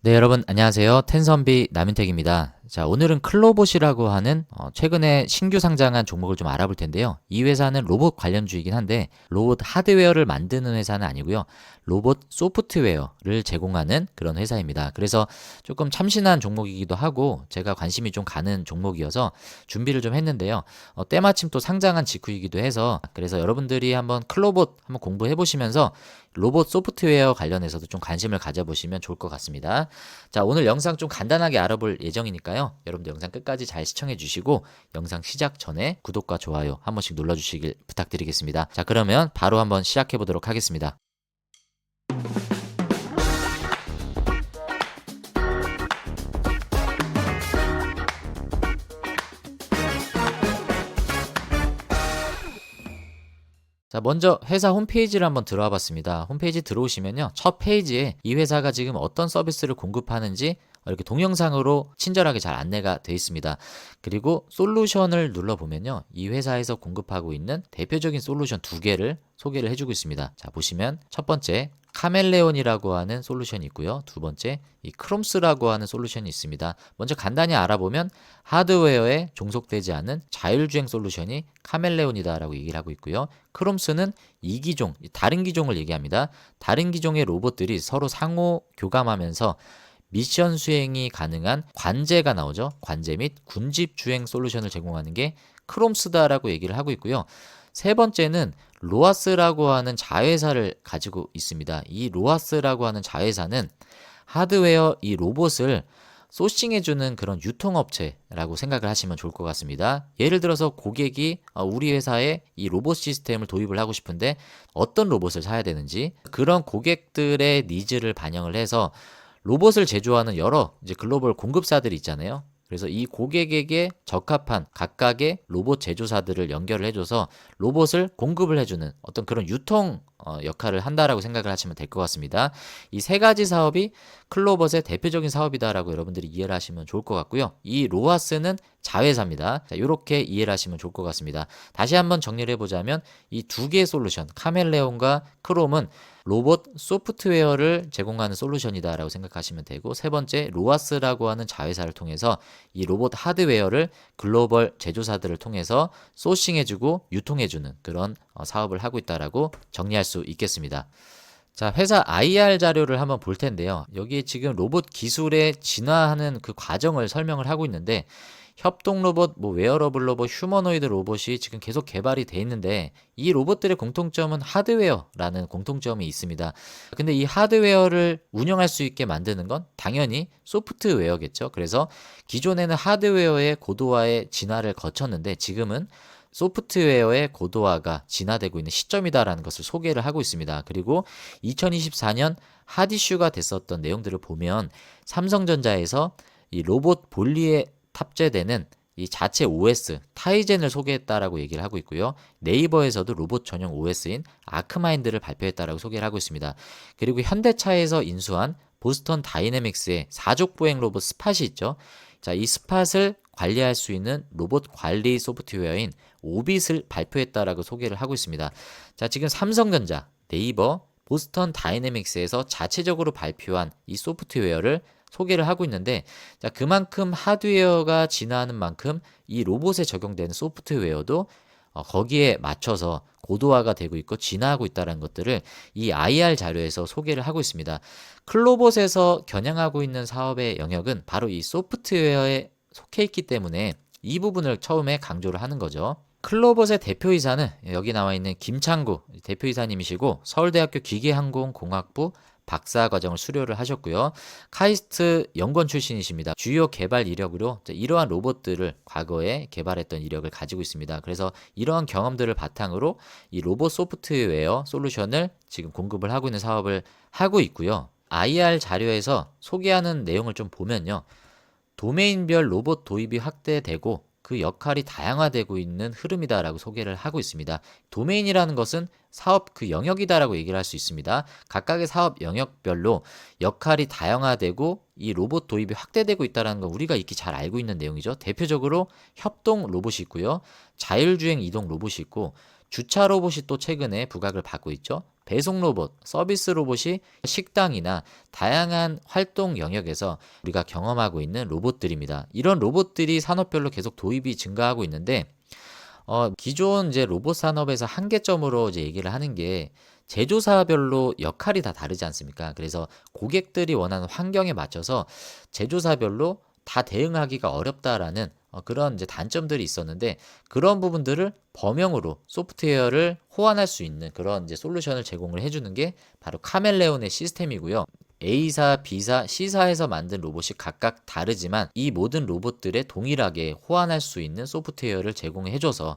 네, 여러분 안녕하세요. 텐선비 남윤택입니다. 자, 오늘은 클로봇이라고 하는 어, 최근에 신규 상장한 종목을 좀 알아볼 텐데요. 이 회사는 로봇 관련주이긴 한데 로봇 하드웨어를 만드는 회사는 아니고요. 로봇 소프트웨어를 제공하는 그런 회사입니다. 그래서 조금 참신한 종목이기도 하고 제가 관심이 좀 가는 종목이어서 준비를 좀 했는데요. 어, 때마침 또 상장한 직후이기도 해서 그래서 여러분들이 한번 클로봇 한번 공부해 보시면서 로봇 소프트웨어 관련해서도 좀 관심을 가져보시면 좋을 것 같습니다. 자, 오늘 영상 좀 간단하게 알아볼 예정이니까요. 여러분들 영상 끝까지 잘 시청해 주시고 영상 시작 전에 구독과 좋아요 한 번씩 눌러 주시길 부탁드리겠습니다. 자, 그러면 바로 한번 시작해 보도록 하겠습니다. 자, 먼저 회사 홈페이지를 한번 들어와 봤습니다. 홈페이지 들어오시면요. 첫 페이지에 이 회사가 지금 어떤 서비스를 공급하는지 이렇게 동영상으로 친절하게 잘 안내가 되어 있습니다. 그리고 솔루션을 눌러보면요. 이 회사에서 공급하고 있는 대표적인 솔루션 두 개를 소개를 해주고 있습니다. 자, 보시면 첫 번째 카멜레온이라고 하는 솔루션이 있고요. 두 번째 이 크롬스라고 하는 솔루션이 있습니다. 먼저 간단히 알아보면 하드웨어에 종속되지 않은 자율주행 솔루션이 카멜레온이다라고 얘기를 하고 있고요. 크롬스는 이 기종, 다른 기종을 얘기합니다. 다른 기종의 로봇들이 서로 상호 교감하면서 미션 수행이 가능한 관제가 나오죠. 관제 및 군집 주행 솔루션을 제공하는 게 크롬스다라고 얘기를 하고 있고요. 세 번째는 로아스라고 하는 자회사를 가지고 있습니다. 이 로아스라고 하는 자회사는 하드웨어 이 로봇을 소싱해주는 그런 유통업체라고 생각을 하시면 좋을 것 같습니다. 예를 들어서 고객이 어, 우리 회사에 이 로봇 시스템을 도입을 하고 싶은데 어떤 로봇을 사야 되는지 그런 고객들의 니즈를 반영을 해서 로봇을 제조하는 여러 이제 글로벌 공급사들이 있잖아요. 그래서 이 고객에게 적합한 각각의 로봇 제조사들을 연결을 해줘서 로봇을 공급을 해주는 어떤 그런 유통 어, 역할을 한다라고 생각을 하시면 될 것 같습니다. 이 세 가지 사업이 클로벗의 대표적인 사업이다라고 여러분들이 이해를 하시면 좋을 것 같고요. 이 로하스는 자회사입니다. 자, 이렇게 이해를 하시면 좋을 것 같습니다. 다시 한번 정리를 해보자면 이 두 개의 솔루션, 카멜레온과 크롬은 로봇 소프트웨어를 제공하는 솔루션이다라고 생각하시면 되고 세 번째 로아스라고 하는 자회사를 통해서 이 로봇 하드웨어를 글로벌 제조사들을 통해서 소싱해주고 유통해주는 그런 어, 사업을 하고 있다라고 정리할 수 있겠습니다. 자, 회사 IR 자료를 한번 볼 텐데요. 여기에 지금 로봇 기술의 진화하는 그 과정을 설명을 하고 있는데 협동 로봇, 뭐 웨어러블 로봇, 휴머노이드 로봇이 지금 계속 개발이 돼 있는데 이 로봇들의 공통점은 하드웨어라는 공통점이 있습니다. 근데 이 하드웨어를 운영할 수 있게 만드는 건 당연히 소프트웨어겠죠. 그래서 기존에는 하드웨어의 고도화의 진화를 거쳤는데 지금은 소프트웨어의 고도화가 진화되고 있는 시점이다라는 것을 소개를 하고 있습니다. 그리고 2024년 핫이슈가 됐었던 내용들을 보면 삼성전자에서 이 로봇 볼리에 탑재되는 이 자체 OS 타이젠을 소개했다라고 얘기를 하고 있고요. 네이버에서도 로봇 전용 OS인 아크마인드를 발표했다라고 소개를 하고 있습니다. 그리고 현대차에서 인수한 보스턴 다이내믹스의 사족 보행 로봇 스팟이 있죠. 자, 이 스팟을 관리할 수 있는 로봇 관리 소프트웨어인 오빗을 발표했다라고 소개를 하고 있습니다. 자, 지금 삼성전자, 네이버, 보스턴 다이내믹스에서 자체적으로 발표한 이 소프트웨어를 소개를 하고 있는데 자 그만큼 하드웨어가 진화하는 만큼 이 로봇에 적용되는 소프트웨어도 어, 거기에 맞춰서 고도화가 되고 있고 진화하고 있다는 것들을 이 IR 자료에서 소개를 하고 있습니다. 클로봇에서 겨냥하고 있는 사업의 영역은 바로 이 소프트웨어에 속해 있기 때문에 이 부분을 처음에 강조를 하는 거죠. 클로봇의 대표이사는 여기 나와 있는 김창구 대표이사님이시고 서울대학교 기계항공공학부 박사 과정을 수료를 하셨고요. 카이스트 연구원 출신이십니다. 주요 개발 이력으로 이러한 로봇들을 과거에 개발했던 이력을 가지고 있습니다. 그래서 이러한 경험들을 바탕으로 이 로봇 소프트웨어 솔루션을 지금 공급을 하고 있는 사업을 하고 있고요. IR 자료에서 소개하는 내용을 좀 보면요. 도메인별 로봇 도입이 확대되고 그 역할이 다양화되고 있는 흐름이다라고 소개를 하고 있습니다. 도메인이라는 것은 사업 그 영역이다라고 얘기를 할 수 있습니다. 각각의 사업 영역별로 역할이 다양화되고 이 로봇 도입이 확대되고 있다는 건 우리가 익히 잘 알고 있는 내용이죠. 대표적으로 협동 로봇이 있고요. 자율주행 이동 로봇이 있고 주차 로봇이 또 최근에 부각을 받고 있죠. 배송 로봇, 서비스 로봇이 식당이나 다양한 활동 영역에서 우리가 경험하고 있는 로봇들입니다. 이런 로봇들이 산업별로 계속 도입이 증가하고 있는데 어, 기존 이제 로봇 산업에서 한계점으로 이제 얘기를 하는 게 제조사별로 역할이 다 다르지 않습니까? 그래서 고객들이 원하는 환경에 맞춰서 제조사별로 다 대응하기가 어렵다라는 어, 그런 이제 단점들이 있었는데 그런 부분들을 범용으로 소프트웨어를 호환할 수 있는 그런 이제 솔루션을 제공을 해주는 게 바로 카멜레온의 시스템이고요. A사, B사, C사에서 만든 로봇이 각각 다르지만 이 모든 로봇들에 동일하게 호환할 수 있는 소프트웨어를 제공해줘서 어,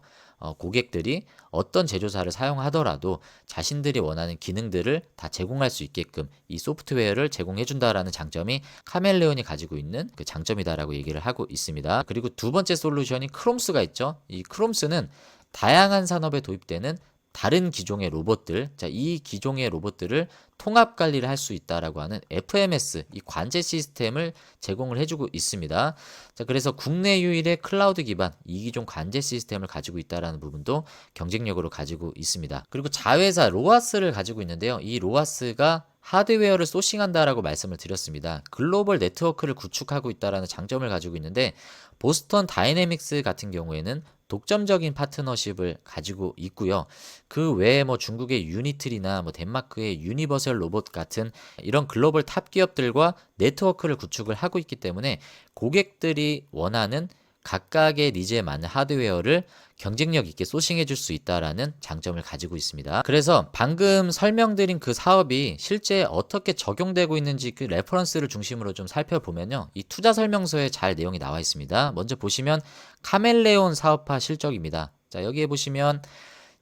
고객들이 어떤 제조사를 사용하더라도 자신들이 원하는 기능들을 다 제공할 수 있게끔 이 소프트웨어를 제공해 준다라는 장점이 카멜레온이 가지고 있는 그 장점이다라고 얘기를 하고 있습니다. 그리고 두 번째 솔루션이 크롬스가 있죠. 이 크롬스는 다양한 산업에 도입되는 다른 기종의 로봇들, 자, 이 기종의 로봇들을 통합 관리를 할 수 있다라고 하는 FMS, 이 관제 시스템을 제공을 해주고 있습니다. 자, 그래서 국내 유일의 클라우드 기반 이기종 관제 시스템을 가지고 있다라는 부분도 경쟁력으로 가지고 있습니다. 그리고 자회사 로아스를 가지고 있는데요. 이 로아스가 하드웨어를 소싱한다라고 말씀을 드렸습니다. 글로벌 네트워크를 구축하고 있다라는 장점을 가지고 있는데 보스턴 다이내믹스 같은 경우에는 독점적인 파트너십을 가지고 있고요. 그 외에 뭐 중국의 유니트리나 뭐 덴마크의 유니버설 로봇 같은 이런 글로벌 탑 기업들과 네트워크를 구축을 하고 있기 때문에 고객들이 원하는 각각의 니즈에 맞는 하드웨어를 경쟁력 있게 소싱해 줄 수 있다라는 장점을 가지고 있습니다. 그래서 방금 설명드린 그 사업이 실제 어떻게 적용되고 있는지 그 레퍼런스를 중심으로 좀 살펴보면요. 이 투자 설명서에 잘 내용이 나와 있습니다. 먼저 보시면 카멜레온 사업화 실적입니다. 자, 여기에 보시면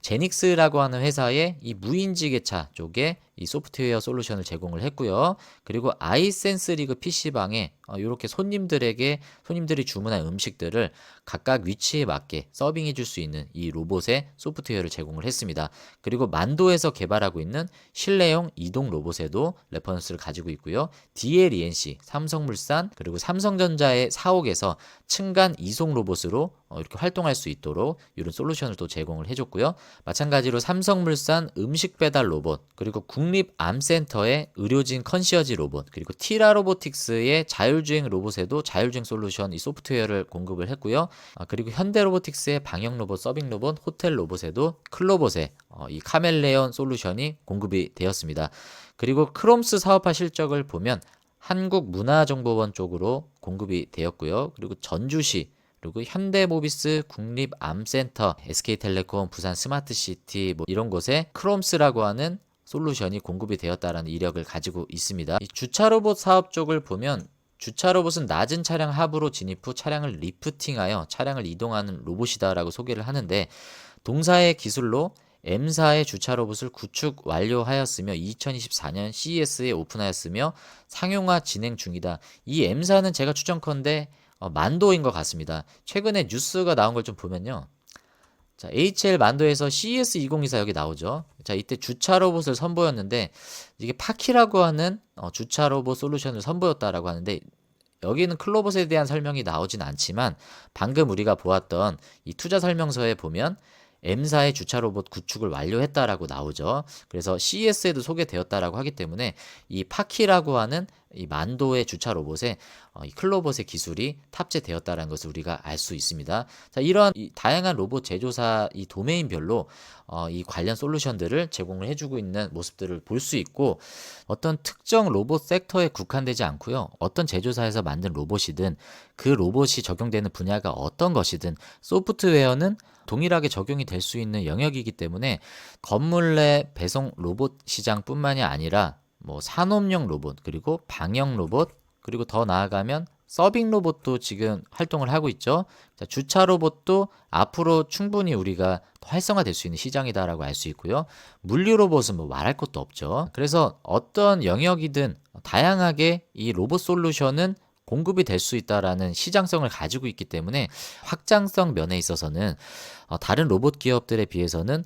제닉스라고 하는 회사의 이 무인지 계차 쪽에 이 소프트웨어 솔루션을 제공을 했고요. 그리고 아이센스 리그 PC방에 이렇게 손님들에게 손님들이 주문한 음식들을 각각 위치에 맞게 서빙해 줄 수 있는 이 로봇의 소프트웨어를 제공을 했습니다. 그리고 만도에서 개발하고 있는 실내용 이동 로봇에도 레퍼런스를 가지고 있고요. DLENC, 삼성물산, 그리고 삼성전자의 사옥에서 층간 이송 로봇으로 어, 이렇게 활동할 수 있도록 이런 솔루션을 또 제공을 해줬고요. 마찬가지로 삼성물산 음식 배달 로봇, 그리고 국 립암센터의 의료진 컨시어지 로봇, 그리고 티라 로보틱스의 자율주행 로봇에도 자율주행 솔루션 이 소프트웨어를 공급을 했고요. 아, 그리고 현대 로보틱스의 방역 로봇, 서빙 로봇, 호텔 로봇에도 클로봇의 어, 이 카멜레온 솔루션이 공급이 되었습니다. 그리고 크롬스 사업화 실적을 보면 한국문화정보원 쪽으로 공급이 되었고요. 그리고 전주시 그리고 현대모비스 국립암센터, SK텔레콤, 부산 스마트시티 뭐 이런 곳에 크롬스라고 하는 솔루션이 공급이 되었다라는 이력을 가지고 있습니다. 주차 로봇 사업 쪽을 보면 주차 로봇은 낮은 차량 하부로 진입 후 차량을 리프팅하여 차량을 이동하는 로봇이다라고 소개를 하는데 동사의 기술로 M사의 주차 로봇을 구축 완료하였으며 2024년 CES에 오픈하였으며 상용화 진행 중이다. 이 M사는 제가 추정컨대 어, 만도인 것 같습니다. 최근에 뉴스가 나온 걸 좀 보면요. 자, HL 만도에서 CES 2024 여기 나오죠. 자, 이때 주차 로봇을 선보였는데 이게 파키라고 하는 어, 주차 로봇 솔루션을 선보였다라고 하는데 여기는 클로봇에 대한 설명이 나오진 않지만 방금 우리가 보았던 이 투자 설명서에 보면 M사의 주차 로봇 구축을 완료했다라고 나오죠. 그래서 CES에도 소개되었다라고 하기 때문에 이 파키라고 하는 이 만도의 주차 로봇에 어, 이 클로봇의 기술이 탑재되었다는 것을 우리가 알 수 있습니다. 자, 이런 다양한 로봇 제조사 이 도메인별로 어, 이 관련 솔루션들을 제공을 해주고 있는 모습들을 볼 수 있고 어떤 특정 로봇 섹터에 국한되지 않고요. 어떤 제조사에서 만든 로봇이든 그 로봇이 적용되는 분야가 어떤 것이든 소프트웨어는 동일하게 적용이 될 수 있는 영역이기 때문에 건물 내 배송 로봇 시장뿐만이 아니라 뭐 산업용 로봇 그리고 방역 로봇 그리고 더 나아가면 서빙 로봇도 지금 활동을 하고 있죠. 자, 주차 로봇도 앞으로 충분히 우리가 활성화될 수 있는 시장이다라고 알 수 있고요. 물류 로봇은 뭐 말할 것도 없죠. 그래서 어떤 영역이든 다양하게 이 로봇 솔루션은 공급이 될 수 있다라는 시장성을 가지고 있기 때문에 확장성 면에 있어서는 어, 다른 로봇 기업들에 비해서는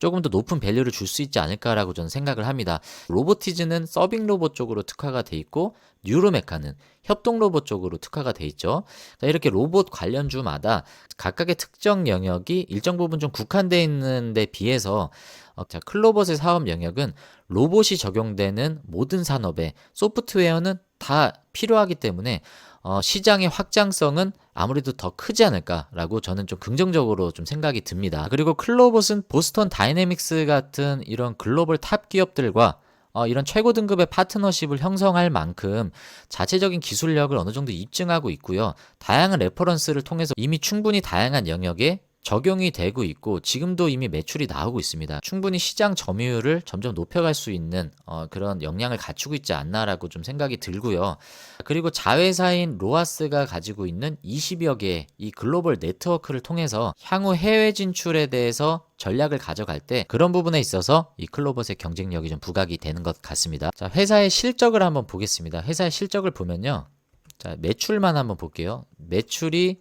조금 더 높은 밸류를 줄 수 있지 않을까라고 저는 생각을 합니다. 로보티즈는 서빙 로봇 쪽으로 특화가 돼 있고 뉴로메카는 협동 로봇 쪽으로 특화가 돼 있죠. 자, 이렇게 로봇 관련주마다 각각의 특정 영역이 일정 부분 좀 국한돼 있는 데 비해서 어, 자, 클로봇의 사업 영역은 로봇이 적용되는 모든 산업에 소프트웨어는 다 필요하기 때문에 어, 시장의 확장성은 아무래도 더 크지 않을까라고 저는 좀 긍정적으로 좀 생각이 듭니다. 그리고 클로봇은 보스턴 다이내믹스 같은 이런 글로벌 탑 기업들과 어, 이런 최고 등급의 파트너십을 형성할 만큼 자체적인 기술력을 어느 정도 입증하고 있고요. 다양한 레퍼런스를 통해서 이미 충분히 다양한 영역에 적용이 되고 있고 지금도 이미 매출이 나오고 있습니다. 충분히 시장 점유율을 점점 높여갈 수 있는 어, 그런 역량을 갖추고 있지 않나라고 좀 생각이 들고요. 그리고 자회사인 로아스가 가지고 있는 20여 개의 이 글로벌 네트워크를 통해서 향후 해외 진출에 대해서 전략을 가져갈 때 그런 부분에 있어서 이 클로봇의 경쟁력이 좀 부각이 되는 것 같습니다. 자, 회사의 실적을 한번 보겠습니다. 회사의 실적을 보면요. 자, 매출만 한번 볼게요. 매출이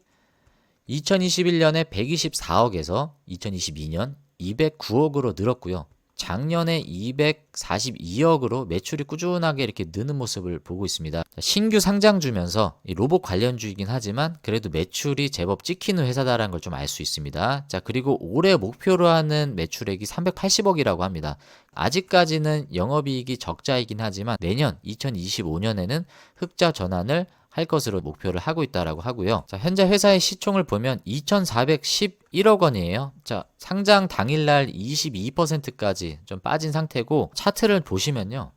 2021년에 124억에서 2022년 209억으로 늘었고요. 작년에 242억으로 매출이 꾸준하게 이렇게 느는 모습을 보고 있습니다. 신규 상장 주면서 로봇 관련주이긴 하지만 그래도 매출이 제법 찍히는 회사다라는 걸 좀 알 수 있습니다. 자, 그리고 올해 목표로 하는 매출액이 380억이라고 합니다. 아직까지는 영업이익이 적자이긴 하지만 내년 2025년에는 흑자 전환을 할 것으로 목표를 하고 있다라고 하고요. 자, 현재 회사의 시총을 보면 2,411억 원이에요. 자, 상장 당일날 22%까지 좀 빠진 상태고 차트를 보시면요.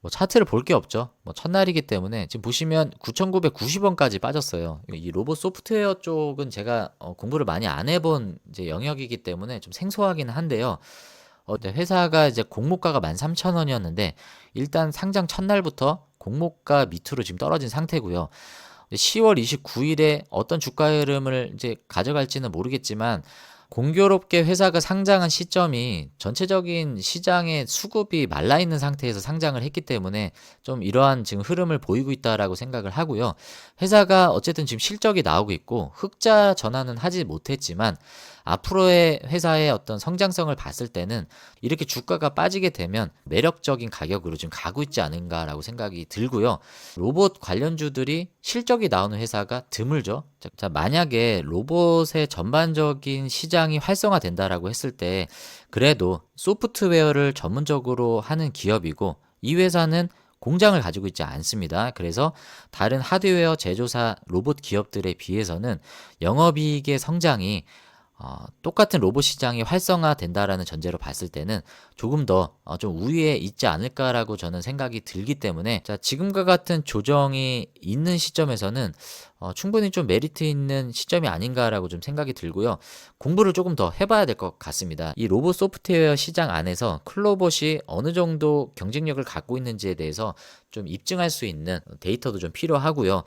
뭐 차트를 볼 게 없죠. 뭐 첫날이기 때문에 지금 보시면 9,990원까지 빠졌어요. 이 로봇 소프트웨어 쪽은 제가 어, 공부를 많이 안 해본 이제 영역이기 때문에 좀 생소하긴 한데요. 어, 회사가 이제 공모가가 13,000원이었는데 일단 상장 첫날부터 공모가 밑으로 지금 떨어진 상태고요. 10월 29일에 어떤 주가 흐름을 이제 가져갈지는 모르겠지만 공교롭게 회사가 상장한 시점이 전체적인 시장의 수급이 말라 있는 상태에서 상장을 했기 때문에 좀 이러한 지금 흐름을 보이고 있다라고 생각을 하고요. 회사가 어쨌든 지금 실적이 나오고 있고 흑자 전환은 하지 못했지만 앞으로의 회사의 어떤 성장성을 봤을 때는 이렇게 주가가 빠지게 되면 매력적인 가격으로 지금 가고 있지 않은가라고 생각이 들고요. 로봇 관련주들이 실적이 나오는 회사가 드물죠. 자, 만약에 로봇의 전반적인 시장이 활성화된다라고 했을 때 그래도 소프트웨어를 전문적으로 하는 기업이고 이 회사는 공장을 가지고 있지 않습니다. 그래서 다른 하드웨어 제조사 로봇 기업들에 비해서는 영업이익의 성장이 어, 똑같은 로봇 시장이 활성화된다라는 전제로 봤을 때는 조금 더좀 어, 우위에 있지 않을까라고 저는 생각이 들기 때문에 자, 지금과 같은 조정이 있는 시점에서는 어, 충분히 좀 메리트 있는 시점이 아닌가라고 좀 생각이 들고요. 공부를 조금 더 해봐야 될 것 같습니다. 이 로봇 소프트웨어 시장 안에서 클로봇이 어느 정도 경쟁력을 갖고 있는지에 대해서 좀 입증할 수 있는 데이터도 좀 필요하고요.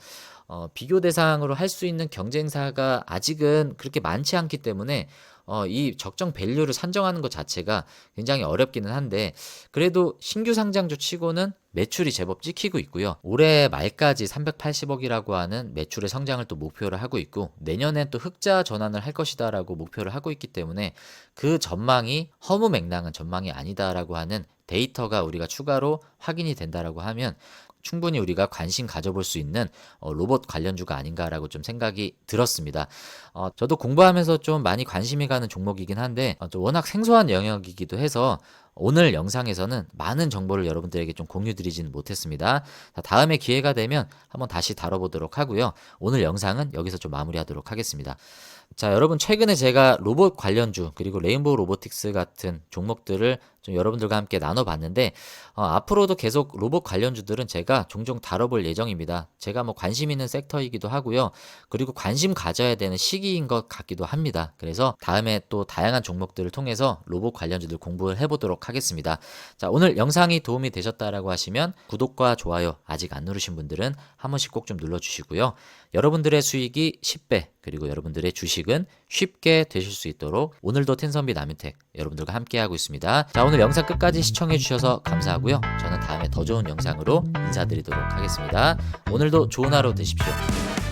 어, 비교 대상으로 할 수 있는 경쟁사가 아직은 그렇게 많지 않기 때문에 어, 이 적정 밸류를 산정하는 것 자체가 굉장히 어렵기는 한데 그래도 신규 상장주 치고는 매출이 제법 찍히고 있고요. 올해 말까지 380억이라고 하는 매출의 성장을 또 목표를 하고 있고 내년엔 또 흑자 전환을 할 것이다라고 목표를 하고 있기 때문에 그 전망이 허무 맹랑한 전망이 아니다라고 하는 데이터가 우리가 추가로 확인이 된다라고 하면 충분히 우리가 관심 가져볼 수 있는 어, 로봇 관련주가 아닌가라고 좀 생각이 들었습니다. 어, 저도 공부하면서 좀 많이 관심이 가는 종목이긴 한데 어, 워낙 생소한 영역이기도 해서 오늘 영상에서는 많은 정보를 여러분들에게 좀 공유드리지는 못했습니다. 자, 다음에 기회가 되면 한번 다시 다뤄보도록 하고요. 오늘 영상은 여기서 좀 마무리하도록 하겠습니다. 자, 여러분 최근에 제가 로봇 관련주 그리고 레인보우 로보틱스 같은 종목들을 좀 여러분들과 함께 나눠봤는데 어, 앞으로도 계속 로봇 관련주들은 제가 종종 다뤄볼 예정입니다. 제가 뭐 관심 있는 섹터이기도 하고요. 그리고 관심 가져야 되는 시기인 것 같기도 합니다. 그래서 다음에 또 다양한 종목들을 통해서 로봇 관련주들 공부를 해보도록 하겠습니다. 자, 오늘 영상이 도움이 되셨다라고 하시면 구독과 좋아요 아직 안 누르신 분들은 한 번씩 꼭 좀 눌러주시고요. 여러분들의 수익이 10배 그리고 여러분들의 주식은 쉽게 되실 수 있도록 오늘도 텐선비 남윤택 여러분들과 함께하고 있습니다. 자 오늘 영상 끝까지 시청해주셔서 감사하고요. 저는 다음에 더 좋은 영상으로 인사드리도록 하겠습니다. 오늘도 좋은 하루 되십시오.